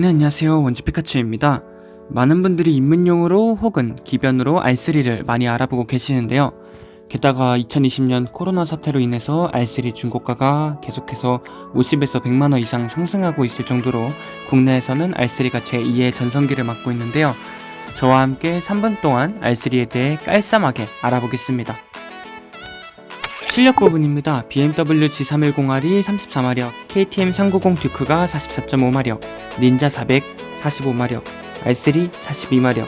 네, 안녕하세요. 원지 피카츄입니다. 많은 분들이 입문용으로 혹은 기변으로 R3를 많이 알아보고 계시는데요. 게다가 2020년 코로나 사태로 인해서 R3 중고가가 계속해서 50에서 100만원 이상 상승하고 있을 정도로 국내에서는 R3가 제2의 전성기를 맞고 있는데요. 저와 함께 3분 동안 R3에 대해 깔쌈하게 알아보겠습니다. 출력 부분입니다. BMW G310R이 34마력, KTM 390 듀크가 44.5마력, 닌자 400 45마력, R3 42마력.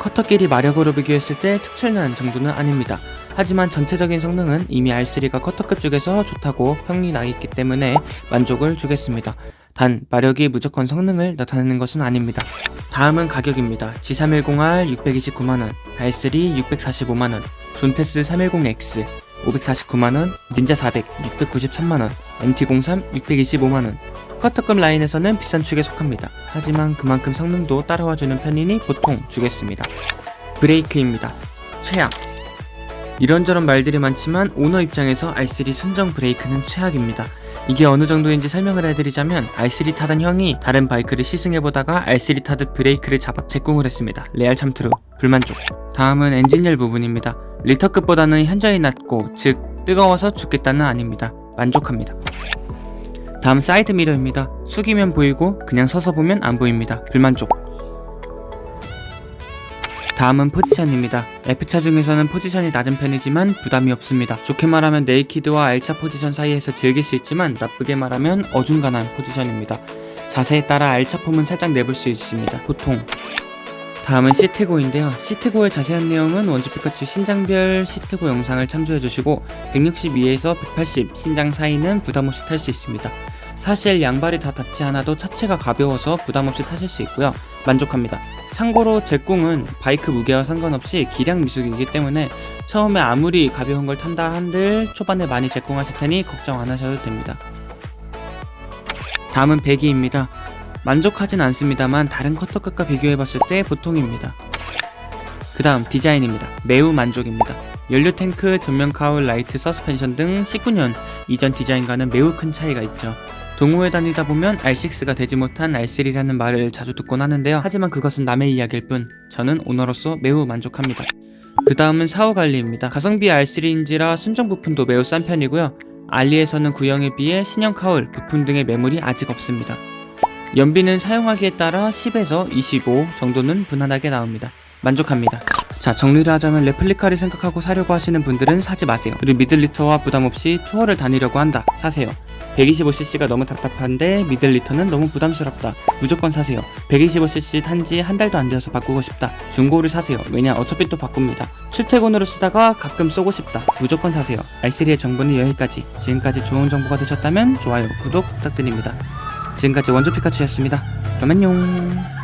커터끼리 마력으로 비교했을 때 특출난 정도는 아닙니다. 하지만 전체적인 성능은 이미 R3가 커터급 중에서 좋다고 평이 나 있기 때문에 만족을 주겠습니다. 단 마력이 무조건 성능을 나타내는 것은 아닙니다. 다음은 가격입니다. G310R 629만원, R3 645만원, 존테스 310X 549만원, 닌자 400 693만원, MT03 625만원. 커터급 라인에서는 비싼 축에 속합니다. 하지만 그만큼 성능도 따라와주는 편이니 보통 주겠습니다. 브레이크입니다. 최악. 이런저런 말들이 많지만 오너 입장에서 R3 순정 브레이크는 최악입니다. 이게 어느 정도인지 설명을 해드리자면 R3 타던 형이 다른 바이크를 시승해보다가 R3 타듯 브레이크를 잡아 제꿍을 했습니다. 레알 참트루 불만족. 다음은 엔진열 부분입니다. 리터급보다는 현저히 낮고 즉 뜨거워서 죽겠다는 아닙니다. 만족합니다. 다음 사이드 미러입니다. 숙이면 보이고 그냥 서서 보면 안 보입니다. 불만족. 다음은 포지션입니다. F차 중에서는 포지션이 낮은 편이지만 부담이 없습니다. 좋게 말하면 네이키드와 R차 포지션 사이에서 즐길 수 있지만 나쁘게 말하면 어중간한 포지션입니다. 자세에 따라 R차 폼은 살짝 내볼 수 있습니다. 보통 다음은 시트고인데요. 시트고의 자세한 내용은 원주 피카츄 신장별 시트고 영상을 참조해주시고 162에서 180 신장 사이는 부담없이 탈 수 있습니다. 사실 양발이 다 닿지 않아도 차체가 가벼워서 부담없이 타실 수 있고요. 만족합니다. 참고로 제 꿍은 바이크 무게와 상관없이 기량 미숙이기 때문에 처음에 아무리 가벼운 걸 탄다 한들 초반에 많이 제꿍하실 테니 걱정 안 하셔도 됩니다. 다음은 배기입니다. 만족하진 않습니다만 다른 커터급과 비교해봤을 때 보통입니다. 그 다음 디자인입니다. 매우 만족입니다. 연료 탱크, 전면 카울, 라이트, 서스펜션 등 19년 이전 디자인과는 매우 큰 차이가 있죠. 동호회 다니다 보면 R6가 되지 못한 R3라는 말을 자주 듣곤 하는데요. 하지만 그것은 남의 이야기일 뿐 저는 오너로서 매우 만족합니다. 그 다음은 사후 관리입니다. 가성비 R3인지라 순정 부품도 매우 싼 편이고요. 알리에서는 구형에 비해 신형 카울, 부품 등의 매물이 아직 없습니다. 연비는 사용하기에 따라 10에서 25 정도는 무난하게 나옵니다. 만족합니다. 자 정리를 하자면 레플리카를 생각하고 사려고 하시는 분들은 사지 마세요. 그리고 미들리터와 부담 없이 투어를 다니려고 한다. 사세요. 125cc가 너무 답답한데 미들리터는 너무 부담스럽다. 무조건 사세요. 125cc 탄지 한 달도 안 되어서 바꾸고 싶다. 중고를 사세요. 왜냐 어차피 또 바꿉니다. 출퇴근으로 쓰다가 가끔 쏘고 싶다. 무조건 사세요. R3의 정보는 여기까지. 지금까지 좋은 정보가 되셨다면 좋아요, 구독 부탁드립니다. 지금까지 원조 피카츄였습니다. 그럼 안녕.